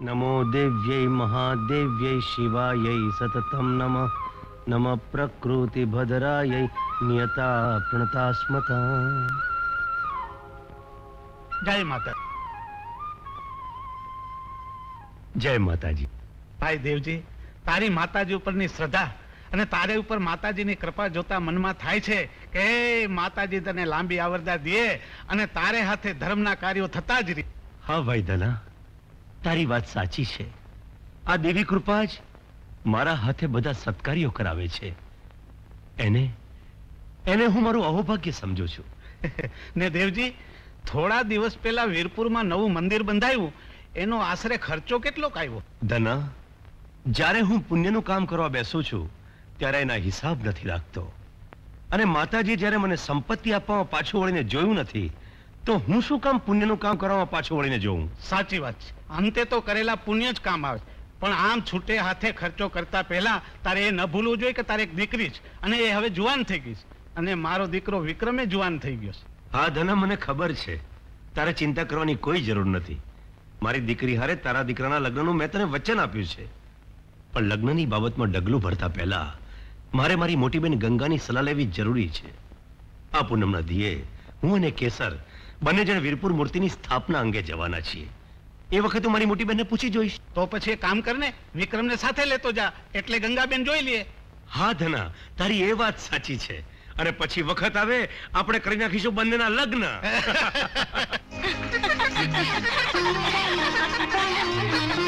નમો દેવ્યય મહાદેવ્યય શિવાય સતતમ નમ નમ પ્રકૃતિ ભદ્રાયై નિયતા પ્રણતાસ્મતા જય માતા જય માતાજી ભાઈ દેવજી તારી માતાજી ઉપરની શ્રદ્ધા અને તારે ઉપર માતાજીની કૃપા જોતા મનમાં થાય છે કે એ માતાજી તને લાંબી આવરદા દે અને તારે હાથે ધર્મના કાર્યો થતા જ રહે. હા ભાઈ ધના તારી વાત સાચી છે. આ દેવી કૃપા જ મારા હાથે બધા સત્કાર્યો કરાવે છે. એને એને હું મારું અહોભાગ્ય સમજુ છું. ને દેવજી થોડા દિવસ પહેલા વીરપુરમાં નવું મંદિર બંધાયું. એનો આશરે ખર્ચો કેટલો આવ્યો? ધના જ્યારે હું પુણ્યનું કામ કરવા બેસું છું ત્યારે એના હિસાબ નથી રાખતો અને માતાજી જ્યારે મને સંપત્તિ આપવામાં પાછું વળીને જોયું નથી તો હું શું કામ પુણ્યનું કામ કરવામાં પાછો વળીને જોઉં? સાચી વાત છે. અંતે તો કરેલા પુણ્ય જ કામ આવે પણ આમ છૂટે હાથે ખર્ચો કરતા પહેલા તારે એ ન ભૂલવું જોઈએ કે તારે એક દીકરી છે અને એ હવે જુવાન થઈ ગઈ છે. અને મારો દીકરો વિક્રમે જુવાન થઈ ગયો છે. હા ધના મને ખબર છે. તારે ચિંતા કરવાની કોઈ જરૂર નથી. મારી દીકરી હારે તારા દીકરાના લગ્નનું મેં તને વચન આપ્યું છે. પણ લગ્નની બાબતમાં ડગલું ભરતા પહેલા મારે મારી મોટી બેન ગંગાની સલાહ લેવી જરૂરી છે. આ પૂનમના દિયે હું અને કેસર બંને જણ વીરપુર મૂર્તિની સ્થાપના અંગે જવાના છીએ. એ વખતે હું મારી મોટી બહેનને પૂછી જોઈશ. તો પછી એ કામ કરને વિક્રમને સાથે લેતો જા. એટલે ગંગાબેન જોઈ લે. હા ધના તારી એ વાત સાચી છે. અને પછી વખત આવે આપણે કરી નાખીશું બંનેના લગ્ન.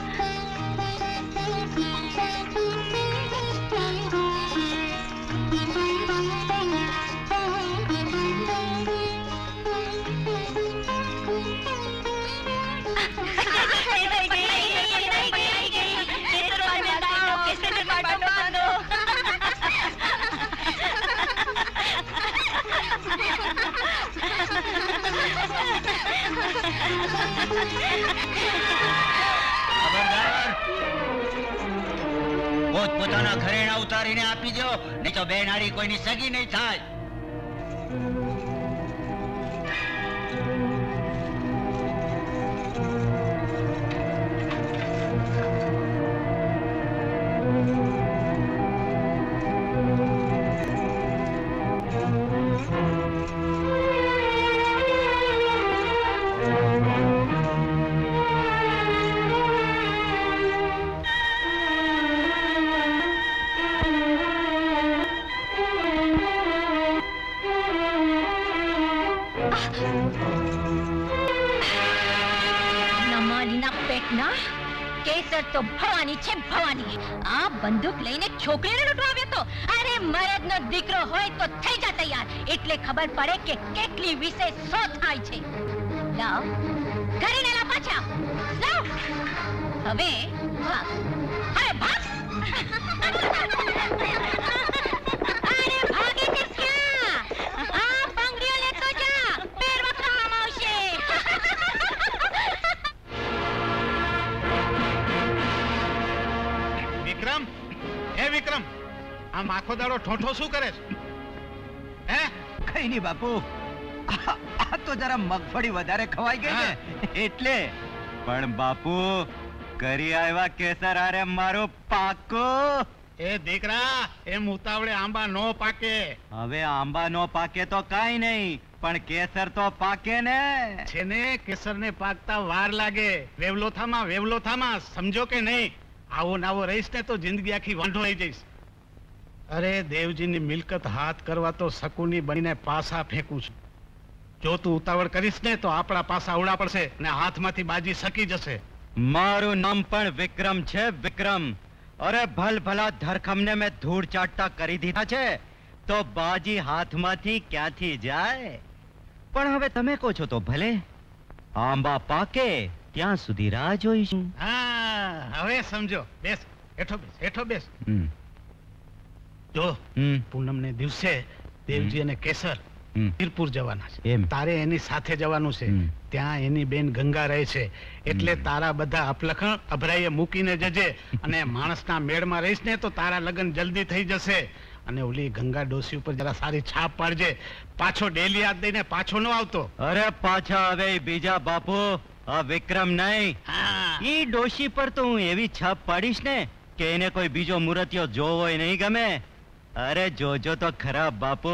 પોતપોતાના ઘરેણા ઉતારીને આપી દો નહીં તો બે નાળી કોઈની સગી નહીં થાય. તો ભવાની છે ભવાની. આ બંદૂક લઈને છોકરીને લૂંટવા આવ્યો તો અરે મરદનો દીકરો હોય તો થઈ જા તૈયાર. એટલે ખબર પડે કે કેટલી વિશેષ સો થાય છે. લાવ. કરીને લેલા પાછા. લાવ. હવે ભાગ હવે ભાગ. વિક્રમ? એ વિક્રમ આ માખો દાડો ઠોઠો શું કરે છે? હે? કઈ નહીં બાપુ. આ તો જરા મગફળી વધારે ખવાઈ ગઈ ને. એટલે. પણ બાપુ કરી આવ્યા કેસર આરે મારો પાકો. એ દીકરા એમ ઉતાવળે આંબા નો પાકે. હવે આંબા નો પાકે તો કાઈ નહીં પણ કેસર તો પાકે ને. છે ને કેસર ને પાકતા વાર લાગે. વેવલોથામાં વેવલોથામાં સમજો કે નહીં? આવો નાવો રહીશ ને તો જિંદગી આખી વાંઢો રહી જઈશ. અરે દેવજીની મિલકત હાથ કરવા તો શકુની બનીને પાસા ફેંકું છું. જો તું ઉતાવળ કરીશ ને તો આપણા પાસા ઉડા પડશે ને હાથમાંથી બાજી સકી જશે. મારું નામ પણ વિક્રમ છે વિક્રમ. અરે ભલ ભલા ધરખમને મેં ધૂળ ચાટતા કરી દીધા છે તો બાજી હાથમાંથી ક્યાંથી જાય? પણ હવે તમે કહો છો તો ભલે. આંબા પાકે ત્યાં સુધી રાહ જોઈશું. હા હવે સમજો બેસ હેઠો બેસ હેઠો બેસ. જો પૂનમ ને દિવસે દેવજી અને કેસર. વીરપુર જવાના છે. તારે એની સાથે જવાનું છે. ત્યાં એની બેન ગંગા રહે છે. એટલે તારા બધા અપલખણ અભરાઈએ મૂકીને જજે. અને માણસના મેળમાં રહીશ ને તો તારા લગ્ન જલ્દી થઈ જશે. અને ઓલી ગંગા ડોસી ઉપર જરા સારી છાપ પાડજે. પાછો ડેલી યાદ દઈને પાછો ન આવતો. અરે પાછા હવે બીજા બાપુ. આ વિક્રમ નહીં. ઈ ડોશી પર તો હું એવી છાપ પાડીશ ને કે એને કોઈ બીજો મૂર્તિઓ જોવો નહીં ગમે. અરે જોજો તો ખરાબ બાપુ.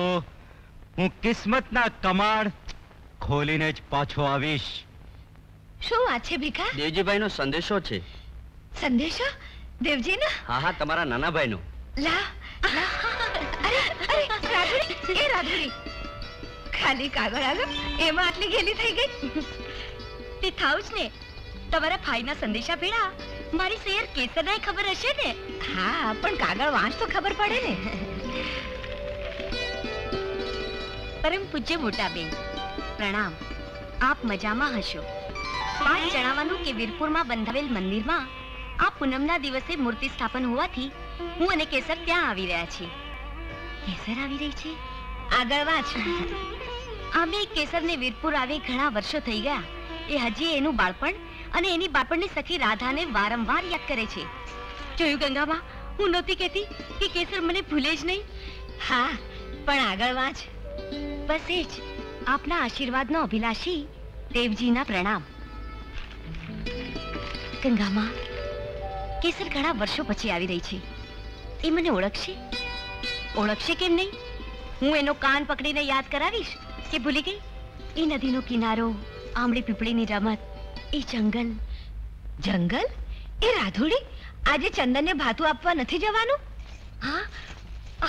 હું કિસ્મતના કમાડ ખોલીને જ પાછો આવીશ. શું વાત છે ભીખા? દેવજીભાઈનો સંદેશો છે. સંદેશો? દેવજીનો? હા હા તમારા નાના ભાઈનો લા લા. અરે અરે રાધુડી એ રાધુડી. ખાલી કાગળ આવ્યો એમાં આટલી ગેલી થઈ ગઈ. તે થાવ જ ને. તમારા ભાઈના સંદેશા ભેળા. મારી શેર કેસરનાય ખબર હશે ને? હા, પણ કાગળ વાંચ ખબર પડે ને. પરમ પૂજ્ય મોટા બેન પ્રણામ. આપ મજામાં હશો. વાત જણાવવાનું કે વીરપુરમાં બંધાવેલ મંદિરમાં આ પૂનમના દિવસે મૂર્તિ સ્થાપન હોવાથી હું અને કેસર ત્યાં આવી રહ્યા છીએ. કેસર આવી રહી છે? આગળ વાંચ. અમે કેસરને વીરપુર આવી ઘણા વર્ષો થઈ ગયા. એ હજી એનું બાળપણ અને એની બાપણની સખી રાધાને વારંવાર યાદ કરે છે. જોયું ગંગામાં? હું નહોતી કહેતી કે કેસર મને ભૂલે જ નહીં? હા, પણ આગળ વાંચ બસ એ જ. આપના આશીર્વાદનો અભિલાષી દેવજીના પ્રણામ. ગંગામાં, કેસર ઘણા વર્ષો પછી આવી રહી છે. એ મને ઓળખશે? ઓળખશે કેમ નહીં? હું એનો કાન પકડીને યાદ કરાવીશ કે ભૂલી ગઈ? એ નદીનો કિનારો આમળી પીપળીની રમત એ જંગલ. જંગલ? એ રાધુડી આજે ચંદનને ભાતું આપવા નથી જવાનું? હા?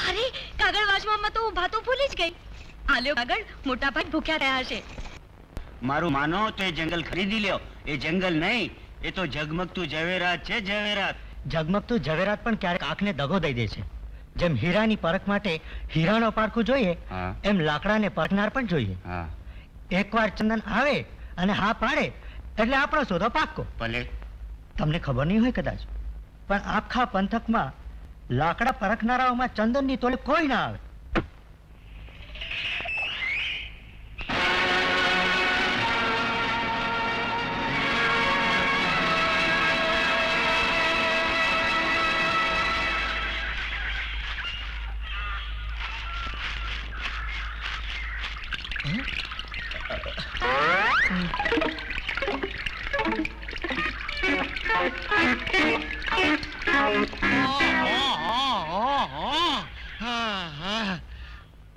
અરે કાગળ વાંચવામાં તો હું ભાતું ભૂલી જ ગઈ. આલ્યો કાગળ મોટા ભાઈ ભૂખ્યા રહ્યા હશે. મારું માનો તો એ જંગલ ખરીદી લ્યો. એ જંગલ નહીં એ તો ઝગમગતું ઝવેરાત છે ઝવેરાત. ઝગમગતું ઝવેરાત પણ ક્યારેક આંખને દગો દઈ દે છે. જેમ હીરાની પરખ માટે હીરાનો પારખું જોઈએ એમ લાકડાને પરખનાર પણ જોઈએ. એકવાર ચંદન આવે અને હા પાડે એટલે આપણો સોદો પાક્કો. ભલે. તમને ખબર નહીં હોય કદાચ પણ આખા પંથકમાં લાકડા પરખનારાઓમાં ચંદનની તોલે કોઈ ના આવે.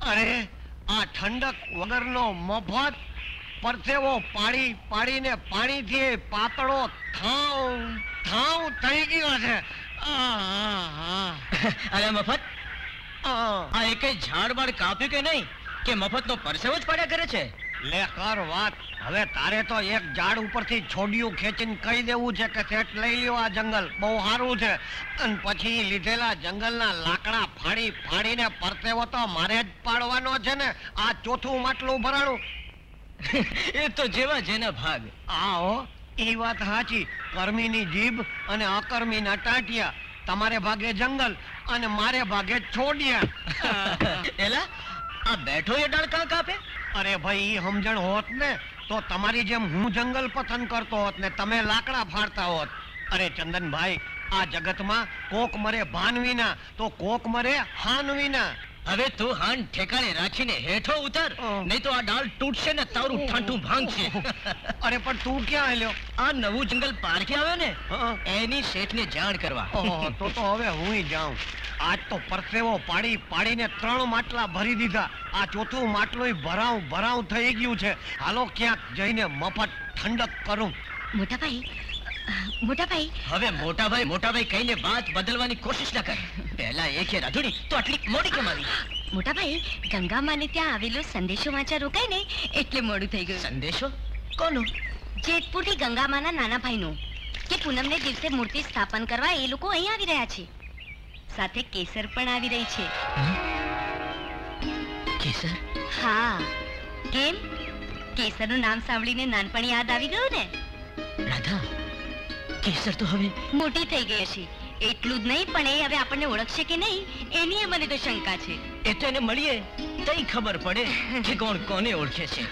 અરે આ ઠંડક વગરનો મફત પરસેવો પાડી પાડીને પાણીથી પાતળો થાવ થાવ થઈ ગયો છે. અરે મફત. આ એકે ઝાડ બાળ કાપ્યું કે નહીં? કે મફતનો પરસેવો જ પડ્યા કરે છે? લે કર વાત. હવે તારે તો એક ઝાડ ઉપરથી છોડિયું ખેંચીને કહી દેવું છે કે શેઠ લઈ લ્યો આ જંગલ. બહુ સારું છે. અને પછી લીધેલા જંગલના લાકડા ફાડી ફાડીને પરતેવો તો મારે જ પાડવાનો છે ને. આ ચોથું માટલું ભરાણું. એ તો જેવા જેના ભાગ. આવો એ વાત સાચી. કર્મીની જીભ અને અકર્મીના ટાંટિયા. તમારે ભાગે જંગલ અને મારે ભાગે છોડિયા. એલા આ બેઠો એ ડાળ કાપે અરે ભાઈ ઈ સમજણ હોત ને તો તમારી જેમ હું જંગલ પસંદ કરતો હોત ને તમે લાકડા ફાડતા હોત. અરે ચંદનભાઈ આ જગતમાં કોક મરે ભાન વિના તો કોક મરે હાન વિના. હવે તું હાન ઠેકાણે રાખીને હેઠો ઉતર અ. નહીં તો આ ડાળ તૂટશે ને તારું ઠાઠું ભાંગશે. અરે પણ તું ક્યાં આલ્યો આ નવું જંગલ પારખી આવ્યો ને હં. એની શેઠને જાણ કરવા. ઓહો, તો તો હવે હું જાઉં. આજ તો પરસેવો પાડી પાડીને ત્રણ માટલા ભરી દીધા. આ ચોથું માટલું ભરાવ ભરાવ થઈ ગયું છે. હાલો ક્યાંક જઈને મફત ઠંડક કરું. મોટા ભાઈ અ, મોટા ભાઈ હવે મોટાભાઈ મોટાભાઈ કહીને વાત બદલવાની કોશિશ ના કર. પહેલા એ કે રાધુડી તો આટલી મોડી કેમ આવી? મોટાભાઈ ગંગામાને ત્યાં આવેલો સંદેશો વાંચા રોકાય ને એટલે મોડું થઈ ગયું. સંદેશો? કોનો? જેતપુરથી ગંગામાના નાના ભાઈનો કે પૂનમને દિવસે મૂર્તિ સ્થાપન કરવા એ લોકો અહીં આવી રહ્યા છે. સાથે કેસર પણ આવી રહી છે. કેસર? હા. કેમ? કેસરનું નામ સાંભળીને નાનપણ યાદ આવી ગયું ને? રાધા કેસર તો હવે મોટી થઈ ગઈ હશે. એટલું જ નહીં પણ એ હવે આપણને ઓળખશે કે નહીં એની મને તો શંકા છે. એ તો એને મળીએ તઈ ખબર પડે કે કોણ કોને ઓળખે છે.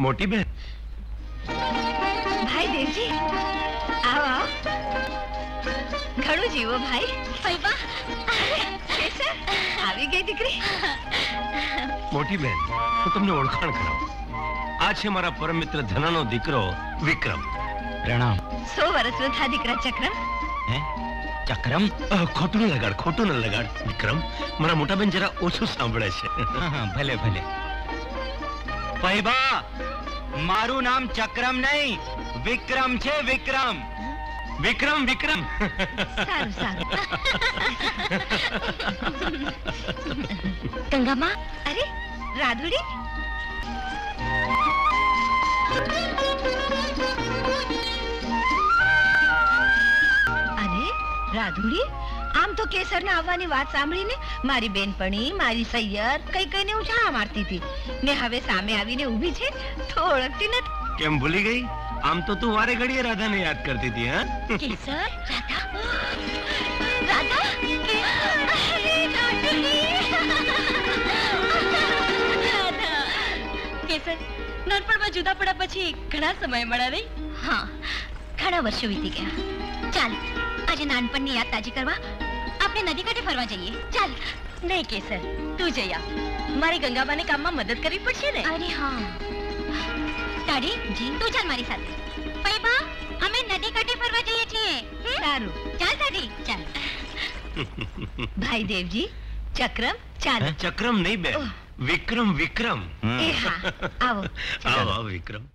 મોટી બેન ભાઈ આવો આવો. ઘણું જીવો ભાઈ. આવી ગઈ દીકરી? મોટી બેન હું તમને ઓળખાણ કરાવું. આ છે મારા પરમ મિત્ર ધનાનો દીકરો વિક્રમ. પ્રણામ. સો વર્ષનો થા દીકરા ચક્રમ. હે? ચક્રમ? ખોટું ન લગાડ ખોટું ન લગાડ વિક્રમ. મારા મોટા બેન જરા ઓછું સાંભળે છે. હા, હા, ભલે ભલે. પૈબા મારું નામ ચક્રમ નહીં. વિક્રમ છે વિક્રમ. વિક્રમ વિક્રમ. સારું સારું. ગંગામાં અરે રાધુડી? અરે રાધુડી આમ તો કેસરને આવવાની વાત સાંભળીને મારી બેનપણી મારી સૈયર કઈ કઈને ઉછાળા મારતી હતી. ને હવે સામે આવીને ઊભી છે તો ઓળખતી નથી. કેમ ભૂલી ગઈ? આમ તો તું વારે ઘડીએ રાધાને યાદ કરતી હતી હા? કેસર રાધા. કેસર નાનપણમાં જુદા પડ્યા પછી ઘણા સમય મળ્યા નહીં? હા. ઘણા વર્ષો વીતી ગયા. ચાલ આજે નાનપણની યાદ તાજી કરવા આપણે નદી કાંઠે ફરવા જઈએ. ચાલ. નહીં કેસર તું જઈ આવ. મારી ગંગાબાને કામમાં મદદ કરવી પડશે ને? અરે હા. તાડી જી તું ચાલ મારી સાથે. પૈબા અમે નદી કાંઠે ફરવા જઈએ છીએ. સારું. ચાલ દાદી ચાલ. ભાઈ દેવજી ચક્રમ ચાલ ચક્રમ નહીં બેન. વિક્રમ વિક્રમ. એ હા. આવો. આવો આવો વિક્રમ.